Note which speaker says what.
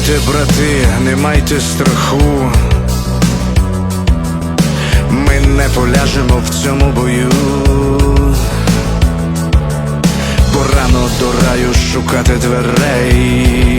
Speaker 1: Станьте, брати, не майте страху. Ми не поляжемо в цьому бою, бо рано до раю шукати дверей.